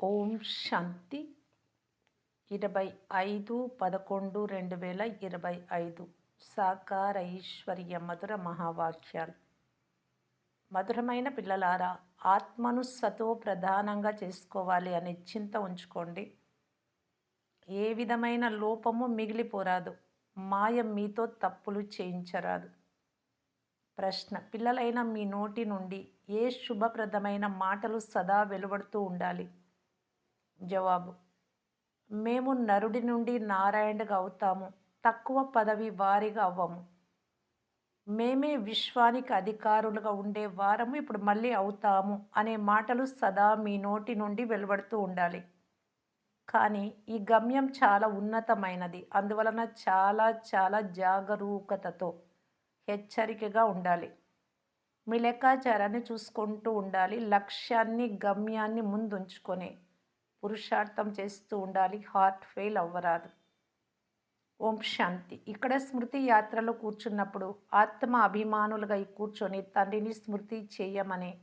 ఓం శాంతి ఇరవై ఐదు పదకొండు రెండు వేల ఇరవై ఐదు. సాకార ఐశ్వర్య మధుర మహావాక్యాలు. మధురమైన పిల్లలారా ఆత్మను సతో ప్రధానంగా చేసుకోవాలి అనే చింత ఉంచుకోండి. ఏ విధమైన లోపము మిగిలిపోరాదు. మాయ మీతో తప్పులు చేయించరాదు. ప్రశ్న పిల్లలైన మీ నోటి నుండి ఏ శుభప్రదమైన మాటలు సదా వెలువడుతూ ఉండాలి? జవాబు. మేము నరుడి నుండి నారాయణుడిగా అవుతాము. తక్కువ పదవి వారిగా అవ్వము. మేమే విశ్వానికి అధికారులుగా ఉండే వారము ఇప్పుడు మళ్ళీ అవుతాము అనే మాటలు సదా మీ నోటి నుండి వెలువడుతూ ఉండాలి. కానీ ఈ గమ్యం చాలా ఉన్నతమైనది. అందువలన చాలా చాలా జాగరూకతతో హెచ్చరికగా ఉండాలి. మీ లెక్కాచారాన్ని చూసుకుంటూ ఉండాలి. లక్ష్యాన్ని గమ్యాన్ని ముందుంచుకొని. పురుషార్థం చేస్తూ ఉండాలి. హార్ట్ ఫెయిల్ అవ్వరాదు. ఓం శాంతి. ఇక్కడ స్మృతి యాత్రలో కూర్చున్నప్పుడు ఆత్మ అభిమానులుగా కూర్చొని తండ్రిని స్మృతి చేయమని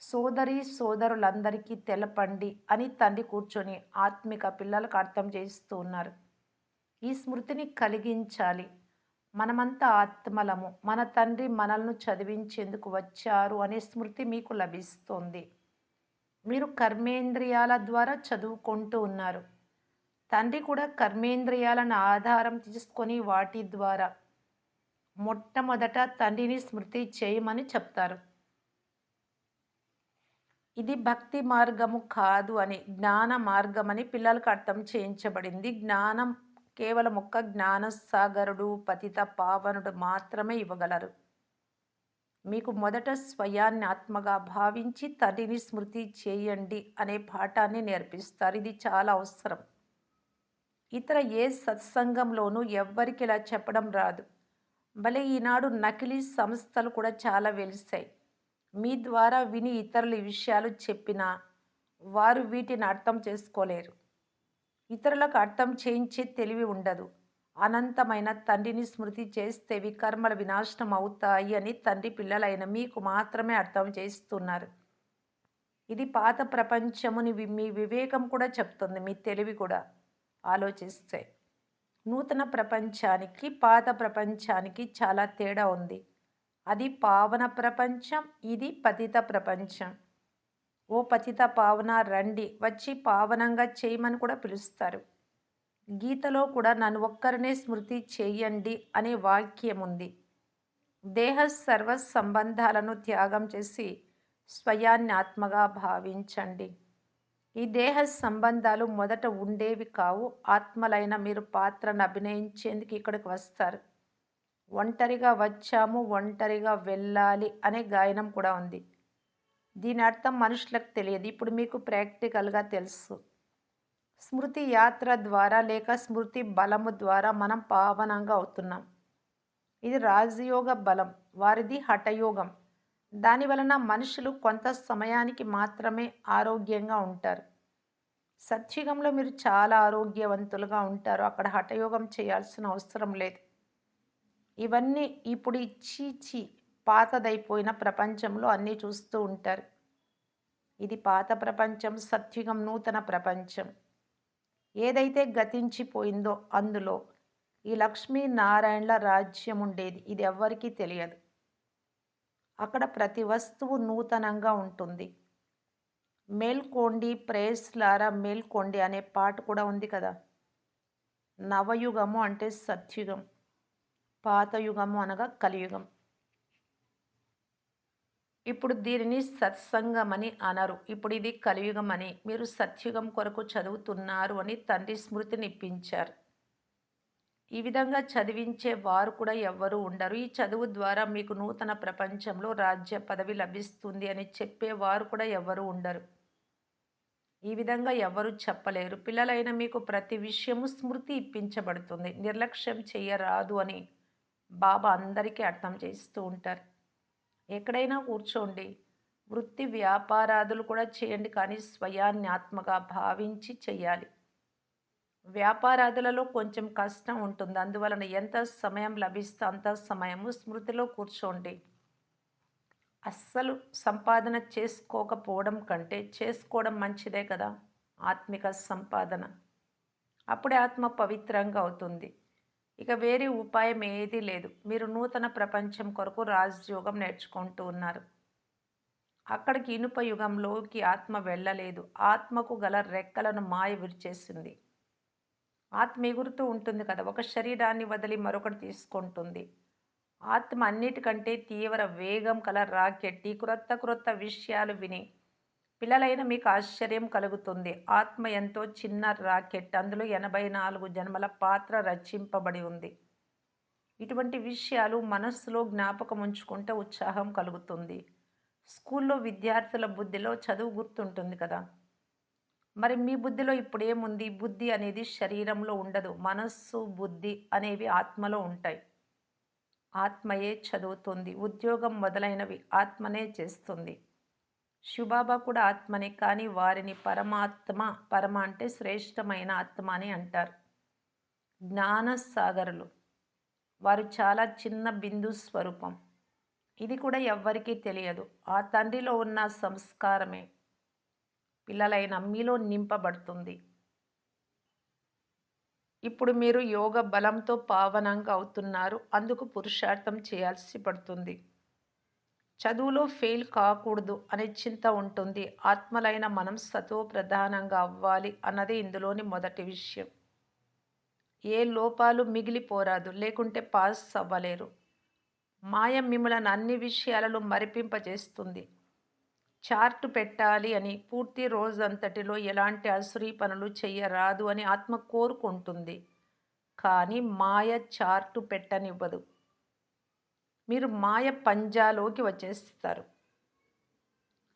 సోదరి సోదరులందరికీ తెలపండి అని తండ్రి కూర్చొని ఆత్మిక పిల్లలకు అర్థం చేస్తూ ఉన్నారు. ఈ స్మృతిని కలిగించాలి. మనమంతా ఆత్మలము. మన తండ్రి మనల్ని చదివించేందుకు వచ్చారు అనే స్మృతి మీకు లభిస్తుంది. మీరు కర్మేంద్రియాల ద్వారా చదువుకుంటూ ఉన్నారు. తండ్రి కూడా కర్మేంద్రియాలను ఆధారం తీసుకొని వాటి ద్వారా మొట్టమొదట తండ్రిని స్మృతి చేయమని చెప్తారు. ఇది భక్తి మార్గము కాదు అని జ్ఞాన మార్గమని పిల్లలకు అర్థం చేయించబడింది. జ్ఞానం కేవలం ఒక్క జ్ఞానసాగరుడు పతిత పావనుడు మాత్రమే ఇవ్వగలరు. మీకు మొదట స్వయాన్ని ఆత్మగా భావించి తండ్రిని స్మృతి చేయండి అనే పాఠాన్ని నేర్పిస్తారు. ఇది చాలా అవసరం. ఇతర ఏ సత్సంగంలోనూ ఎవ్వరికి ఇలా చెప్పడం రాదు. భలే ఈనాడు నకిలీ సంస్థలు కూడా చాలా వెలిసాయి. మీ ద్వారా విని ఇతరుల విషయాలు చెప్పినా వారు వీటిని అర్థం చేసుకోలేరు. ఇతరులకు అర్థం చేయించే తెలివి ఉండదు. అనంతమైన తండ్రిని స్మృతి చేస్తే కర్మల వినాశనం అవుతాయి అని తండ్రి పిల్లలైన మీకు మాత్రమే అర్థం చేస్తున్నారు. ఇది పాత ప్రపంచముని మీ వివేకం కూడా చెప్తుంది మీ తెలివి కూడా ఆలోచిస్తే. నూతన ప్రపంచానికి పాత ప్రపంచానికి చాలా తేడా ఉంది. అది పావన ప్రపంచం ఇది పతిత ప్రపంచం. ఓ పతిత పావన రండి వచ్చి పావనంగా చేయమని కూడా పిలుస్తారు. గీతలో కూడా నన్ను ఒక్కరినే స్మృతి చేయండి అనే వాక్యం ఉంది దేహ సర్వ సంబంధాలను త్యాగం చేసి స్వయాన్ని ఆత్మగా భావించండి. ఈ దేహ సంబంధాలు మొదట ఉండేవి కావు. ఆత్మలైన మీరు పాత్రను అభినయించేందుకు ఇక్కడికి వస్తారు. ఒంటరిగా వచ్చాము ఒంటరిగా వెళ్ళాలి అనే గాయనం కూడా ఉంది. దీని అర్థం మనుషులకు తెలియదు. ఇప్పుడు మీకు ప్రాక్టికల్గా తెలుసు. స్మృతి యాత్ర ద్వారా లేక స్మృతి బలము ద్వారా మనం పావనంగా అవుతున్నాం. ఇది రాజయోగ బలం వారిది హఠయోగం. దాని వలన మనుషులు కొంత సమయానికి మాత్రమే ఆరోగ్యంగా ఉంటారు. సత్యుగంలో మీరు చాలా ఆరోగ్యవంతులుగా ఉంటారు. అక్కడ హఠయోగం చేయాల్సిన అవసరం లేదు. ఇవన్నీ ఇప్పుడు ఇచ్చి పాతదైపోయిన ప్రపంచంలో అన్నీ చూస్తూ ఉంటారు. ఇది పాత ప్రపంచం సత్యుగం నూతన ప్రపంచం. ఏదైతే గతించిపోయిందో అందులో ఈ లక్ష్మీనారాయణల రాజ్యం ఉండేది. ఇది ఎవ్వరికీ తెలియదు. అక్కడ ప్రతి వస్తువు నూతనంగా ఉంటుంది. మేల్కోండి ప్రేస్లారా మేల్కోండి అనే పాట కూడా ఉంది కదా. నవయుగము అంటే సత్యుగం పాతయుగము అనగా కలియుగం. ఇప్పుడు దీనిని సత్సంగం అని అనరు. ఇప్పుడు ఇది కలియుగం అని మీరు సత్యుగం కొరకు చదువుతున్నారు అని తండ్రి స్మృతిని ఇప్పించారు ఈ విధంగా చదివించే వారు కూడా ఎవ్వరూ ఉండరు. ఈ చదువు ద్వారా మీకు నూతన ప్రపంచంలో రాజ్య పదవి లభిస్తుంది అని చెప్పేవారు కూడా ఎవరు ఉండరు. ఈ విధంగా ఎవరు చెప్పలేరు. పిల్లలైన మీకు ప్రతి విషయము స్మృతి ఇప్పించబడుతుంది. నిర్లక్ష్యం చేయరాదు అని బాబా అందరికీ అర్థం చేస్తూ ఉంటారు. ఎక్కడైనా కూర్చోండి. వృత్తి వ్యాపారాదులు కూడా చేయండి కానీ స్వయాన్ని ఆత్మగా భావించి చేయాలి వ్యాపారాదులలో కొంచెం కష్టం ఉంటుంది. అందువలన ఎంత సమయం లభిస్తే అంత సమయము స్మృతిలో కూర్చోండి. అస్సలు సంపాదన చేసుకోకపోవడం కంటే చేసుకోవడం మంచిదే కదా ఆత్మిక సంపాదన. అప్పుడే ఆత్మ పవిత్రంగా అవుతుంది. ఇక వేరే ఉపాయం ఏదీ లేదు. మీరు నూతన ప్రపంచం కొరకు రాజయోగం నేర్చుకుంటూ ఉన్నారు. అక్కడికి ఇనుప యుగంలోకి ఆత్మ వెళ్ళలేదు. ఆత్మకు గల రెక్కలను మాయ విరిచేసింది. ఆత్మ ఎగురుతూ ఉంటుంది కదా ఒక శరీరాన్ని వదిలి మరొకటి తీసుకుంటుంది. ఆత్మ అన్నిటికంటే తీవ్ర వేగం కల రాకెట్టి క్రొత్త క్రొత్త విషయాలు విని పిల్లలైన మీకు ఆశ్చర్యం కలుగుతుంది. ఆత్మ ఎంతో చిన్న రాకెట్. అందులో ఎనభై నాలుగు జన్మల పాత్ర రచింపబడి ఉంది. ఇటువంటి విషయాలు మనస్సులో జ్ఞాపకం ఉంచుకుంటే ఉత్సాహం కలుగుతుంది. స్కూల్లో విద్యార్థుల బుద్ధిలో చదువు గుర్తుంటుంది కదా. మరి మీ బుద్ధిలో ఇప్పుడు ఏముంది బుద్ధి అనేది శరీరంలో ఉండదు. మనస్సు బుద్ధి అనేవి ఆత్మలో ఉంటాయి. ఆత్మయే చదువుతుంది. ఉద్యోగం మొదలైనవి ఆత్మనే చేస్తుంది. శివబాబా కూడా ఆత్మనే కానీ వారిని పరమాత్మ పరమ అంటే శ్రేష్టమైన ఆత్మ అని అంటారు. జ్ఞానసాగరులు. వారు చాలా చిన్న బిందు స్వరూపం. ఇది కూడా ఎవ్వరికీ తెలియదు. ఆ తండ్రిలో ఉన్న సంస్కారమే పిల్లలైన మీలో నింపబడుతుంది. ఇప్పుడు మీరు యోగ బలంతో పావనంగా అవుతున్నారు. అందుకు పురుషార్థం చేయాల్సి పడుతుంది. చదువులో ఫెయిల్ కాకూడదు అనే చింత ఉంటుంది. ఆత్మలైన మనం సతో ప్రధానంగా అవ్వాలి అన్నది ఇందులోని మొదటి విషయం. ఏ లోపాలు మిగిలిపోరాదు లేకుంటే పాస్ అవ్వలేరు. మాయ మిమ్మలను అన్ని విషయాలలో మరిపింపజేస్తుంది. చార్ట్ పెట్టాలి అని పూర్తి రోజంతటిలో ఎలాంటి అసురీ పనులు చేయరాదు అని ఆత్మ కోరుకుంటుంది. కానీ మాయ చార్టు పెట్టనివ్వదు. మీరు మాయ పంజాలోకి వచ్చేస్తారు.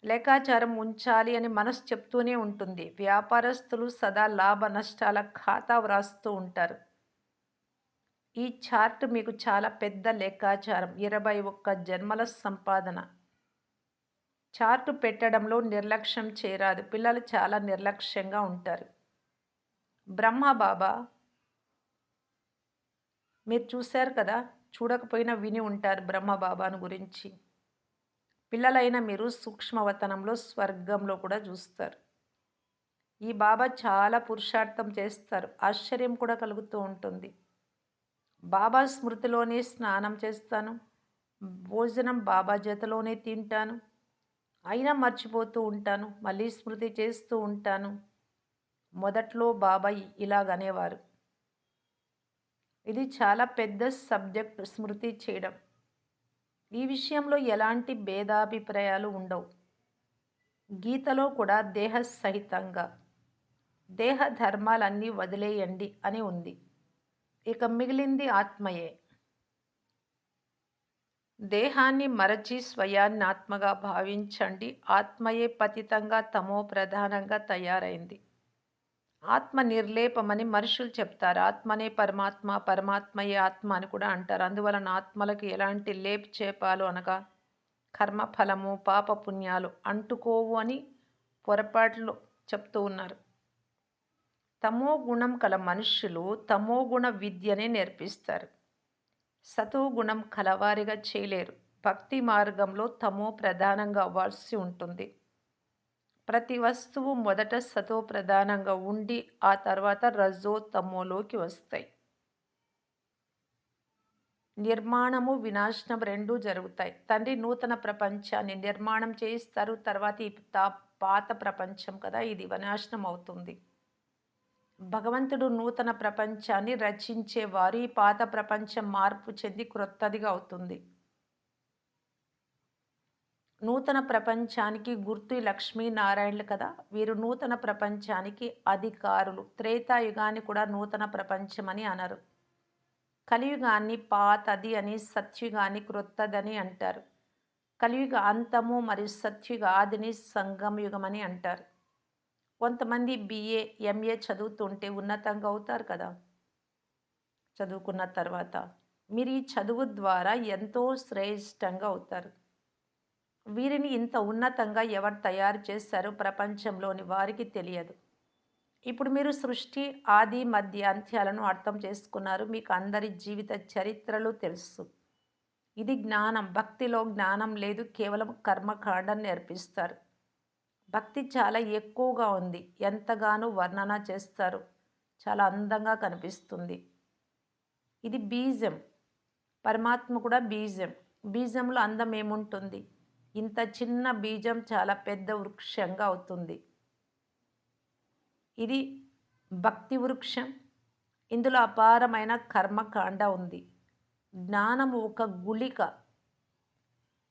లెక్కాచారం ఉంచాలి అని మనసు చెప్తూనే ఉంటుంది. వ్యాపారస్తులు సదా లాభ నష్టాల ఖాతా వ్రాస్తూ ఉంటారు. ఈ చార్ట్ మీకు చాలా పెద్ద లెక్కాచారం ఇరవై ఒక్క జన్మల సంపాదన. చార్టు పెట్టడంలో నిర్లక్ష్యం చేరాదు. పిల్లలు చాలా నిర్లక్ష్యంగా ఉంటారు. బ్రహ్మ బాబా మీరు చూశారు కదా? చూడకపోయినా విని ఉంటారు బ్రహ్మబాబాను గురించి. పిల్లలైన మీరు సూక్ష్మవతనంలో స్వర్గంలో కూడా చూస్తారు. ఈ బాబా చాలా పురుషార్థం చేస్తారు. ఆశ్చర్యం కూడా కలుగుతూ ఉంటుంది. బాబా స్మృతిలోనే స్నానం చేస్తాను. భోజనం బాబా జతలోనే తింటాను. అయినా మర్చిపోతూ ఉంటాను. మళ్ళీ స్మృతి చేస్తూ ఉంటాను. మొదట్లో బాబాయ్ ఇలాగనేవారు. ఇది చాలా పెద్ద సబ్జెక్ట్ స్మృతి చేయడం ఈ విషయంలో ఎలాంటి భేదాభిప్రాయాలు ఉండవు. గీతలో కూడా దేహ సహితంగా దేహ ధర్మాలన్నీ వదిలేయండి అని ఉంది. ఇక మిగిలింది ఆత్మయే. దేహాన్ని మరచి స్వయాన్ని ఆత్మగా భావించండి. ఆత్మయే పతితంగా తమో ప్రధానంగా తయారైంది. ఆత్మ నిర్లేపమని మనుషులు చెప్తారు. ఆత్మనే పరమాత్మ పరమాత్మయే ఆత్మ అని కూడా అంటారు. అందువలన ఆత్మలకు ఎలాంటి లేప్ చేపాలు అనగా కర్మఫలము పాపపుణ్యాలు అంటుకోవు అని పొరపాట్లు చెప్తూ ఉన్నారు. తమో గుణం కల మనుష్యులు తమో గుణ విద్యనే నేర్పిస్తారు. సతో గుణం కలవారిగా చేయలేరు. భక్తి మార్గంలో తమో ప్రధానంగా అవ్వాల్సి ఉంటుంది. ప్రతి వస్తువు మొదట సతో ప్రధానంగా ఉండి ఆ తర్వాత రజో తమోలోకి వస్తాయి. నిర్మాణము వినాశనం రెండూ జరుగుతాయి. తండ్రి నూతన ప్రపంచాన్ని నిర్మాణం చేయిస్తారు. తర్వాత ఈ పాత ప్రపంచం కదా ఇది వినాశనం అవుతుంది. భగవంతుడు నూతన ప్రపంచాన్ని రచించేవారు. ఈ పాత ప్రపంచం మార్పు చెంది క్రొత్తదిగా అవుతుంది. నూతన ప్రపంచానికి గుర్తు లక్ష్మీనారాయణలు కదా? వీరు నూతన ప్రపంచానికి అధికారులు. త్రేతాయుగాన్ని కూడా నూతన ప్రపంచమని అనరు. కలియుగాన్ని పాతది అని సత్యుగాన్ని క్రొత్తదని అంటారు. కలియుగ అంతము మరియు సత్యుగ ఆదిని సంగమయుగమని అంటారు. కొంతమంది బిఏ ఎంఏ చదువుతుంటే ఉన్నతంగా అవుతారు కదా? చదువుకున్న తర్వాత. మీరు ఈ చదువు ద్వారా ఎంతో శ్రేష్టంగా అవుతారు. వీరిని ఇంత ఉన్నతంగా ఎవరు తయారు చేశారో ప్రపంచంలోని వారికి తెలియదు. ఇప్పుడు మీరు సృష్టి ఆది మధ్య అంత్యాలను అర్థం చేసుకున్నారు. మీకు అందరి జీవిత చరిత్రలు తెలుసు. ఇది జ్ఞానం. భక్తిలో జ్ఞానం లేదు. కేవలం కర్మకాండం నేర్పిస్తారు. భక్తి చాలా ఎక్కువగా ఉంది. ఎంతగానో వర్ణన చేస్తారు. చాలా అందంగా కనిపిస్తుంది. ఇది బీజం. పరమాత్మ కూడా బీజం. బీజంలో అందం ఏముంటుంది? ఇంత చిన్న బీజం చాలా పెద్ద వృక్షంగా అవుతుంది. ఇది భక్తి వృక్షం. ఇందులో అపారమైన కర్మకాండ ఉంది. జ్ఞానము ఒక గుళిక.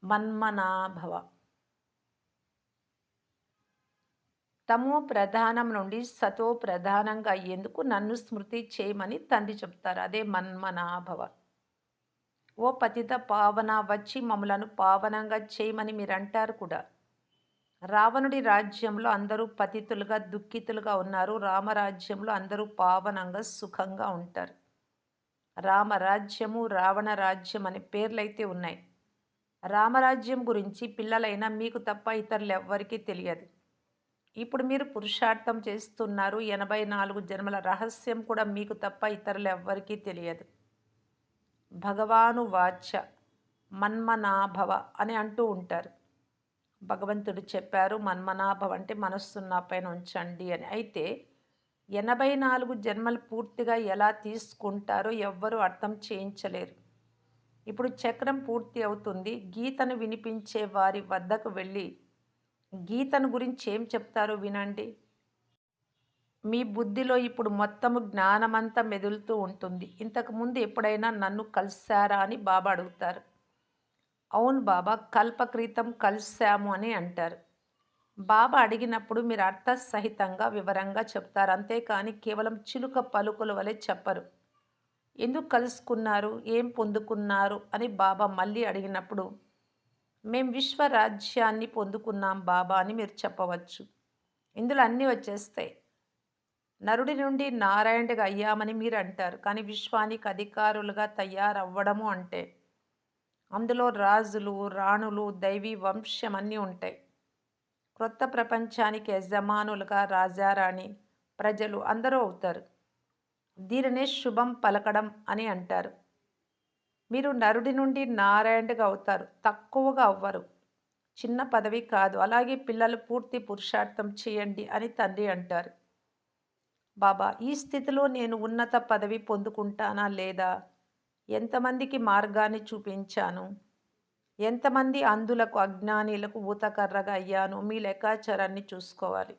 మన్మనాభవ. తమో ప్రధానం నుండి సతో ప్రధానంగా అయ్యేందుకు నన్ను స్మృతి చేయమని తండ్రి చెప్తారు. అదే మన్మనాభవ. ఓ పతిత పావన వచ్చి మమ్మలను పావనంగా చేయమని మీరు అంటారు కూడా. రావణుడి రాజ్యంలో అందరూ పతితులుగా దుఃఖితులుగా ఉన్నారు. రామరాజ్యంలో అందరూ పావనంగా సుఖంగా ఉంటారు. రామరాజ్యము రావణ రాజ్యం అనే పేర్లైతే ఉన్నాయి. రామరాజ్యం గురించి పిల్లలైనా మీకు తప్ప ఇతరులు ఎవ్వరికీ తెలియదు. ఇప్పుడు మీరు పురుషార్థం చేస్తున్నారు. ఎనభై నాలుగు జన్మల రహస్యం కూడా మీకు తప్ప ఇతరులు ఎవ్వరికీ తెలియదు. భగవాను వాచ్య మన్మనాభవ అని అంటూ ఉంటారు. భగవంతుడు చెప్పారు మన్మనాభవ అంటే మనస్సు నా పైన ఉంచండి అని. అయితే ఎనభై నాలుగు జన్మలు పూర్తిగా ఎలా తీసుకుంటారో ఎవ్వరూ అర్థం చేయించలేరు. ఇప్పుడు చక్రం పూర్తి అవుతుంది. గీతను వినిపించే వారి వద్దకు వెళ్ళి గీతను గురించి ఏం చెప్తారో వినండి. మీ బుద్ధిలో ఇప్పుడు మొత్తము జ్ఞానమంతా మెదులుతూ ఉంటుంది. ఇంతకుముందు ఎప్పుడైనా నన్ను కలిశారా అని బాబా అడుగుతారు. అవును బాబా కల్పక్రీతం కలిశాము అని అంటారు. బాబా అడిగినప్పుడు మీరు అర్థసహితంగా వివరంగా చెప్తారు. అంతేకాని కేవలం చిలుక పలుకుల వలె చెప్పరు. ఎందుకు కలుసుకున్నారు? ఏం పొందుకున్నారు? అని బాబా మళ్ళీ అడిగినప్పుడు మేం విశ్వరాజ్యాన్ని పొందుకున్నాం బాబా అని మీరు చెప్పవచ్చు. ఇందులో అన్నీ వచ్చేస్తాయి. నరుడి నుండి నారాయణుడిగా అయ్యామని మీరు అంటారు కానీ విశ్వానికి అధికారులుగా తయారవ్వడము అంటే అందులో రాజులు రాణులు దైవీ వంశం అన్నీ ఉంటాయి. క్రొత్త ప్రపంచానికి యజమానులుగా రాజారాణి ప్రజలు అందరూ అవుతారు. దీనినే శుభం పలకడం అని అంటారు. మీరు నరుడి నుండి నారాయణుడిగా అవుతారు. తక్కువగా అవ్వరు. చిన్న పదవి కాదు. అలాగే పిల్లలు పూర్తి పురుషార్థం చేయండి అని తండ్రి అంటారు. బాబా ఈ స్థితిలో నేను ఉన్నత పదవి పొందుకుంటానా లేదా? ఎంతమందికి మార్గాన్ని చూపించాను? ఎంతమంది అందులకు అజ్ఞానీలకు ఊతకర్రగా అయ్యాను? మీ లెక్కాచారాన్ని చూసుకోవాలి.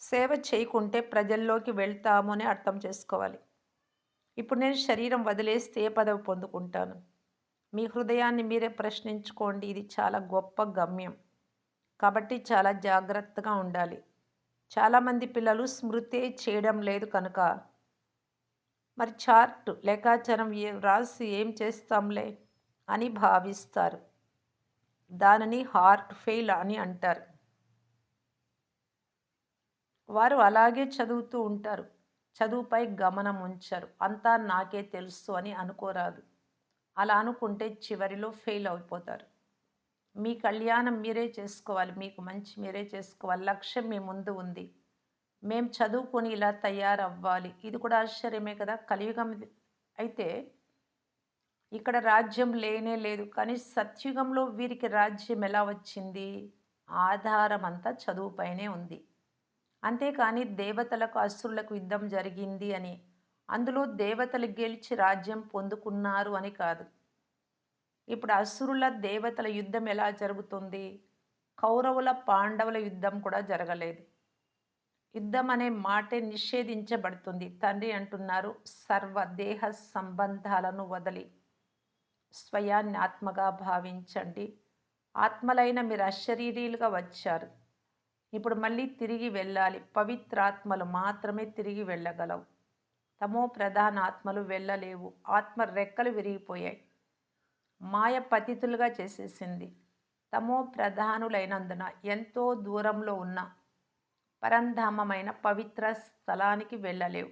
సేవ చేయకుంటే ప్రజల్లోకి వెళ్తాము అని అర్థం చేసుకోవాలి. ఇప్పుడు నేను శరీరం వదిలేస్తే ఏ పదవి పొందుకుంటాను? మీ హృదయాన్ని మీరే ప్రశ్నించుకోండి. ఇది చాలా గొప్ప గమ్యం. కాబట్టి చాలా జాగ్రత్తగా ఉండాలి. చాలామంది పిల్లలు స్మృతే చేయడం లేదు కనుక. మరి చార్ట్ లేఖాచారం ఏ రాసి ఏం చేస్తాంలే అని భావిస్తారు. దానిని హార్ట్ ఫెయిల్ అని అంటారు. వారు అలాగే చదువుతూ ఉంటారు. చదువుపై గమనం ఉంచరు. అంతా నాకే తెలుసు అని అనుకోరాదు. అలా అనుకుంటే చివరిలో ఫెయిల్ అయిపోతారు. మీ కళ్యాణం మీరే చేసుకోవాలి మీకు మంచి మీరే చేసుకోవాలి లక్ష్యం మీ ముందు ఉంది. మేము చదువుకొని ఇలా తయారవ్వాలి. ఇది కూడా ఆశ్చర్యమే కదా. కలియుగం అయితే ఇక్కడ రాజ్యం లేనే లేదు. కానీ సత్యుగంలో వీరికి రాజ్యం ఎలా వచ్చింది? ఆధారం అంతా చదువుపైనే ఉంది. అంతేకాని దేవతలకు అసురులకు యుద్ధం జరిగింది అని. అందులో దేవతలు గెలిచి రాజ్యం పొందుకున్నారు అని కాదు. ఇప్పుడు అసురుల దేవతల యుద్ధం ఎలా జరుగుతుంది? కౌరవుల పాండవుల యుద్ధం కూడా జరగలేదు. యుద్ధం అనే మాటే నిషేధించబడుతుంది. తండ్రి అంటున్నారు సర్వ దేహ సంబంధాలను వదిలి స్వయాన్ని ఆత్మగా భావించండి. ఆత్మలైన మీరు అశరీరీలుగా వచ్చారు. ఇప్పుడు మళ్ళీ తిరిగి వెళ్ళాలి. పవిత్రాత్మలు మాత్రమే తిరిగి వెళ్ళగలవు. తమో ప్రధాన ఆత్మలు వెళ్ళలేవు. ఆత్మ రెక్కలు విరిగిపోయాయి. మాయ పతితులుగా చేసేసింది. తమో ప్రధానులైనందున ఎంతో దూరంలో ఉన్న పరంధామమైన పవిత్ర స్థలానికి వెళ్ళలేవు.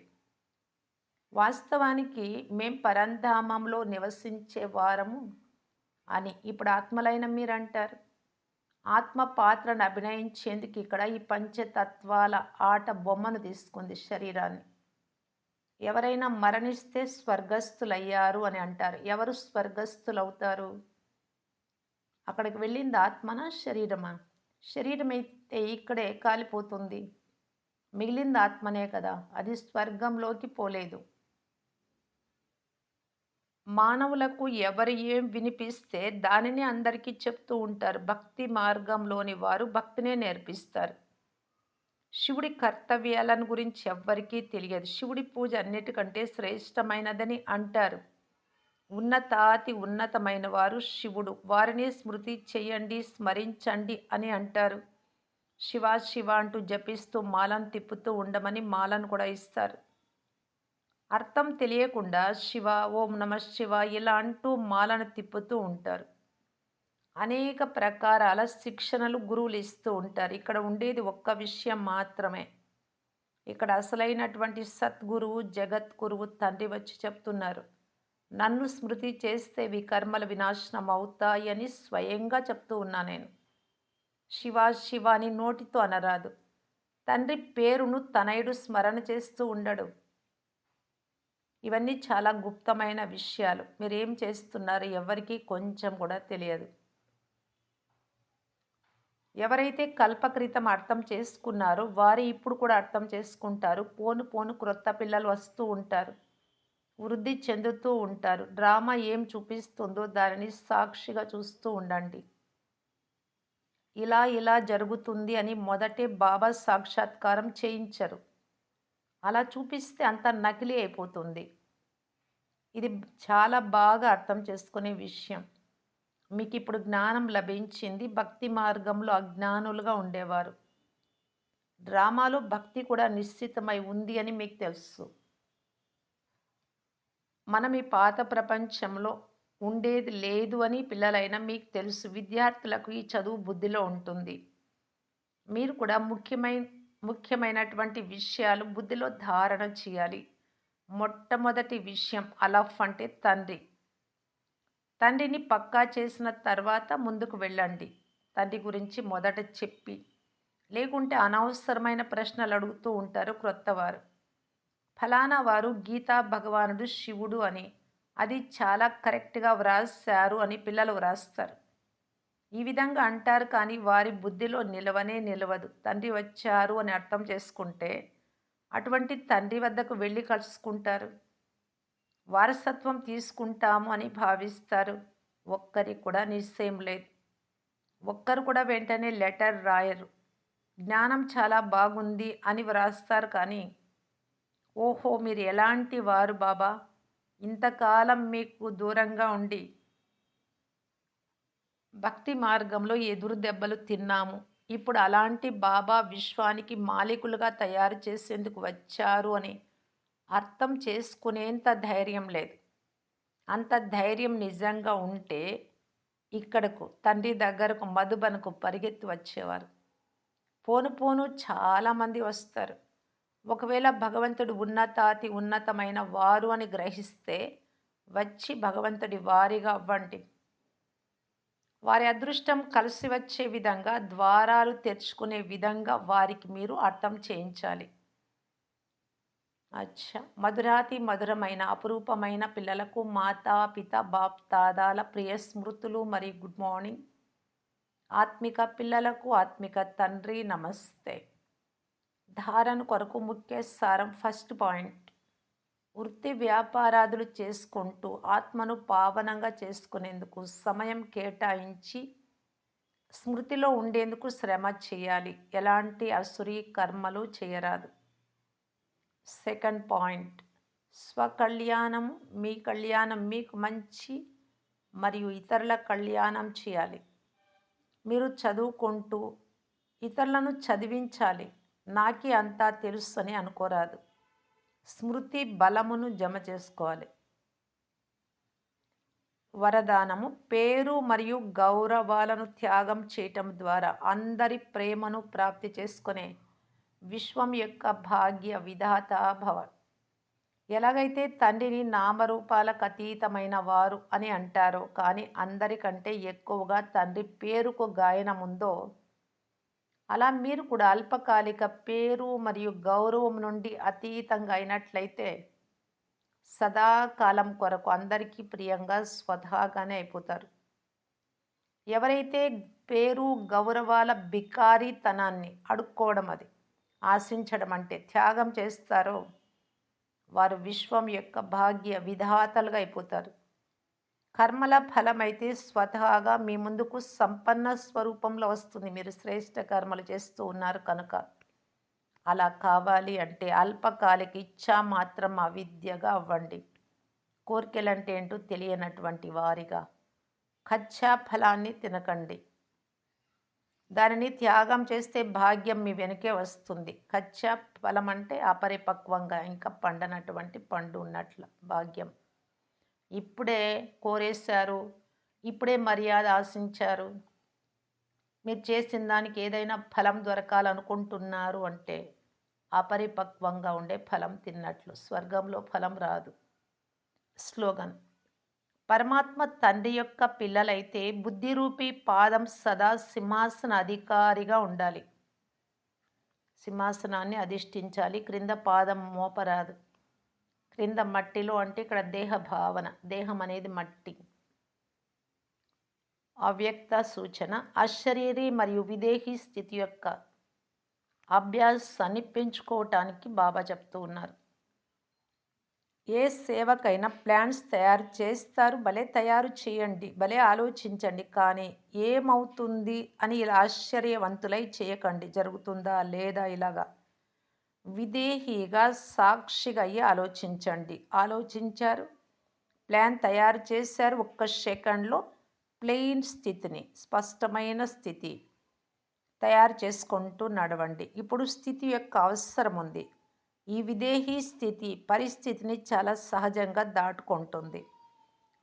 వాస్తవానికి మేం పరంధామంలో నివసించే వారము అని ఇప్పుడు ఆత్మలైన మీరంటారు. ఆత్మ పాత్రను అభినయించేందుకు ఇక్కడ ఈ పంచతత్వాల ఆట బొమ్మను తీసుకుంది శరీరాన్ని. ఎవరైనా మరణిస్తే స్వర్గస్థులయ్యారు అని అంటారు. ఎవరు స్వర్గస్థులవుతారు? అక్కడికి వెళ్ళింది ఆత్మనా శరీరమా? శరీరం అయితే ఇక్కడే కాలిపోతుంది. మిగిలింది ఆత్మనే కదా. అది స్వర్గంలోకి పోలేదు. మానవులకు ఎవరు ఏం వినిపిస్తే దానిని అందరికీ చెప్తూ ఉంటారు. భక్తి మార్గంలోని వారు భక్తినే నేర్పిస్తారు. శివుడి కర్తవ్యాలను గురించి ఎవ్వరికీ తెలియదు. శివుడి పూజ అన్నిటికంటే శ్రేష్టమైనదని అంటారు. ఉన్నతాతి ఉన్నతమైన వారు శివుడు. వారిని స్మృతి చేయండి స్మరించండి అని అంటారు. శివ శివ అంటూ జపిస్తూ మాలను తిప్పుతూ ఉండమని మాలను కూడా ఇస్తారు. అర్థం తెలియకుండా శివ ఓం నమ శివ ఇలా అంటూ మాలను తిప్పుతూ ఉంటారు. అనేక ప్రకారాల శిక్షణలు గురువులు ఇస్తూ ఉంటారు. ఇక్కడ ఉండేది ఒక్క విషయం మాత్రమే. ఇక్కడ అసలైనటువంటి సద్గురువు జగద్గురువు తండ్రి వచ్చి చెప్తున్నారు. నన్ను స్మృతి చేస్తే వికర్మల వినాశనం అవుతాయని స్వయంగా చెప్తూ ఉన్నా నేను. శివ శివ అని నోటితో అనరాదు. తండ్రి పేరును తనయుడు స్మరణ చేస్తూ ఉండడు. ఇవన్నీ చాలా గుప్తమైన విషయాలు. మీరేం చేస్తున్నారు ఎవరికి కొంచెం కూడా తెలియదు. ఎవరైతే కల్పకృతం అర్థం చేసుకున్నారో వారు ఇప్పుడు కూడా అర్థం చేసుకుంటారు. పోను పోను క్రొత్త పిల్లలు వస్తూ ఉంటారు. వృద్ధి చెందుతూ ఉంటారు. డ్రామా ఏం చూపిస్తుందో దానిని సాక్షిగా చూస్తూ ఉండండి. ఇలా ఇలా జరుగుతుంది అని మొదటే బాబా సాక్షాత్కారం చేయించరు. అలా చూపిస్తే అంత నకిలీ అయిపోతుంది. ఇది చాలా బాగా అర్థం చేసుకునే విషయం. మీకు ఇప్పుడు జ్ఞానం లభించింది భక్తి మార్గంలో అజ్ఞానులుగా ఉండేవారు. డ్రామాలో భక్తి కూడా నిశ్చితమై ఉంది అని మీకు తెలుసు. మనం ఈ పాత ప్రపంచంలో ఉండేది లేదు అని పిల్లలైనా మీకు తెలుసు. విద్యార్థులకు ఈ చదువు బుద్ధిలో ఉంటుంది. మీరు కూడా ముఖ్యమైన ముఖ్యమైనటువంటి విషయాలు బుద్ధిలో ధారణ చేయాలి. మొట్టమొదటి విషయం అలఫ్ అంటే తండ్రి. తండ్రిని పక్కా చేసిన తర్వాత ముందుకు వెళ్ళండి. తండ్రి గురించి మొదట చెప్పి లేకుంటే అనవసరమైన ప్రశ్నలు అడుగుతూ ఉంటారు క్రొత్తవారు. ఫలానా వారు గీతా భగవానుడు శివుడు అని అది చాలా కరెక్ట్గా వ్రాశారు అని పిల్లలు వ్రాస్తారు. ఈ విధంగా అంటారు కానీ వారి బుద్ధిలో నిలవనే నిలవదు. తండ్రి వచ్చారు అని అర్థం చేసుకుంటే అటువంటి తండ్రి వద్దకు వెళ్ళి కలుసుకుంటారు. వారసత్వం తీసుకుంటాము అని భావిస్తారు. ఒక్కరికి కూడా నిశ్చయం లేదు. ఒక్కరు కూడా వెంటనే లెటర్ రాయరు. జ్ఞానం చాలా బాగుంది అని వ్రాస్తారు కానీ ఓహో మీరు ఎలాంటి వారు బాబా? ఇంతకాలం మీకు దూరంగా ఉండి భక్తి మార్గంలో ఎదురు దెబ్బలు తిన్నాము. ఇప్పుడు అలాంటి బాబా విశ్వానికి మాలికులుగా తయారు చేసేందుకు వచ్చారు అని అర్థం చేసుకునేంత ధైర్యం లేదు. అంత ధైర్యం నిజంగా ఉంటే ఇక్కడకు తండ్రి దగ్గరకు మధుబనకు పరిగెత్తి వచ్చేవారు. పోను పోను చాలామంది వస్తారు. ఒకవేళ భగవంతుడు ఉన్నతాతి ఉన్నతమైన వారు అని గ్రహిస్తే వచ్చి భగవంతుడి వారిగా అవ్వండి. వారి అదృష్టం కలిసి వచ్చే విధంగా ద్వారాలు తెరుచుకునే విధంగా వారికి మీరు అర్థం చేయించాలి. అచ్చా. మధురాతి మధురమైన అపురూపమైన పిల్లలకు మాతా పిత బాప్ దాదాల ప్రియ స్మృతులు మరియు గుడ్ మార్నింగ్. ఆత్మిక పిల్లలకు ఆత్మిక తండ్రి నమస్తే. ధారణ కొరకు ముఖ్య సారం ఫస్ట్ పాయింట్. వృత్తి వ్యాపారాదులు చేసుకుంటూ ఆత్మను పావనంగా చేసుకునేందుకు సమయం కేటాయించి స్మృతిలో ఉండేందుకు శ్రమ చేయాలి. ఎలాంటి అసురీ కర్మలు చేయరాదు. Second point. స్వకళ్యాణం మీ కళ్యాణం మీకు మంచి మరియు ఇతరుల కళ్యాణం చేయాలి. మీరు చదువుకుంటూ ఇతరులను చదివించాలి. నాకే అంతా తెలుసు అని అనుకోరాదు. స్మృతి బలమును జమ చేసుకోవాలి. వరదానము పేరు మరియు గౌరవాలను త్యాగం చేయటం ద్వారా అందరి ప్రేమను ప్రాప్తి చేసుకునే విశ్వం యొక్క భాగ్య విధాత భవ. ఎలాగైతే తండ్రిని నామరూపాలకు అతీతమైన వారు అని అంటారో కానీ అందరికంటే ఎక్కువగా తండ్రి పేరుకు గాయనం ఉందో అలా మీరు కూడా అల్పకాలిక పేరు మరియు గౌరవం నుండి అతీతంగా అయినట్లయితే సదాకాలం కొరకు అందరికీ ప్రియంగా స్వతహాగానే అయిపోతారు. ఎవరైతే పేరు గౌరవాల బికారీతనాన్ని అడుక్కోవడం అది ఆశించడం అంటే త్యాగం చేస్తారో వారు విశ్వం యొక్క భాగ్య విధాతలుగా అయిపోతారు. కర్మల ఫలమైతే స్వతహాగా మీ ముందుకు సంపన్న స్వరూపంలో వస్తుంది. మీరు శ్రేష్ట కర్మలు చేస్తూ ఉన్నారు కనుక. అలా కావాలి అంటే అల్పకాలిక ఇచ్చా మాత్రం అవిద్యగా అవ్వండి. కోరికలంటే ఏంటో తెలియనటువంటి వారిగా కచ్చా ఫలాన్ని తినకండి. దానిని త్యాగం చేస్తే భాగ్యం మీ వెనుకే వస్తుంది. కచ్చా ఫలం అంటే అపరిపక్వంగా ఇంకా పండనటువంటి పండు ఉన్నట్లు భాగ్యం. ఇప్పుడే కోరేశారు ఇప్పుడే మర్యాద ఆశించారు. మీరు చేసిన దానికి ఏదైనా ఫలం దొరకాలనుకుంటున్నారు అంటే అపరిపక్వంగా ఉండే ఫలం తిన్నట్లు. స్వర్గంలో ఫలం రాదు. స్లోగన్. పరమాత్మ తండ్రి యొక్క పిల్లలైతే బుద్ధిరూపి పాదం సదా సింహాసన అధికారిగా ఉండాలి. సింహాసనాన్ని అధిష్ఠించాలి. క్రింద పాదం మోపరాదు. క్రింద మట్టిలో అంటే ఇక్కడ దేహ భావన. దేహం అనేది మట్టి. అవ్యక్త సూచన. అశరీరి మరియు విదేహీ స్థితి యొక్క అభ్యాసాన్ని పెంచుకోవటానికి బాబా చెప్తూ ఉన్నారు. ఏ సేవకైనా ప్లాన్స్ తయారు చేస్తారు. భలే తయారు చేయండి. భలే ఆలోచించండి. కానీ ఏమవుతుంది అని ఇలా ఆశ్చర్యవంతులై చేయకండి. జరుగుతుందా? లేదా? ఇలాగా. విదేహీగా సాక్షిగా అయ్యి ఆలోచించండి. ఆలోచించారు. ప్లాన్ తయారు చేశారు. ఒక్క సెకండ్లో ప్లెయిన్ స్థితిని స్పష్టమైన స్థితి తయారు చేసుకుంటూ నడవండి. ఇప్పుడు స్థితి యొక్క అవసరం ఉంది. ఈ విదేహీ స్థితి పరిస్థితిని చాలా సహజంగా దాటుకుంటుంది.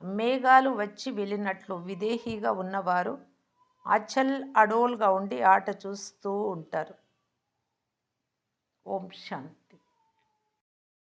మేఘాలు వచ్చి వెళ్ళినట్లు విదేహీగా ఉన్నవారు అచల్ అడోల్గా ఉండి ఆట చూస్తూ ఉంటారు. ఓం శాంతి.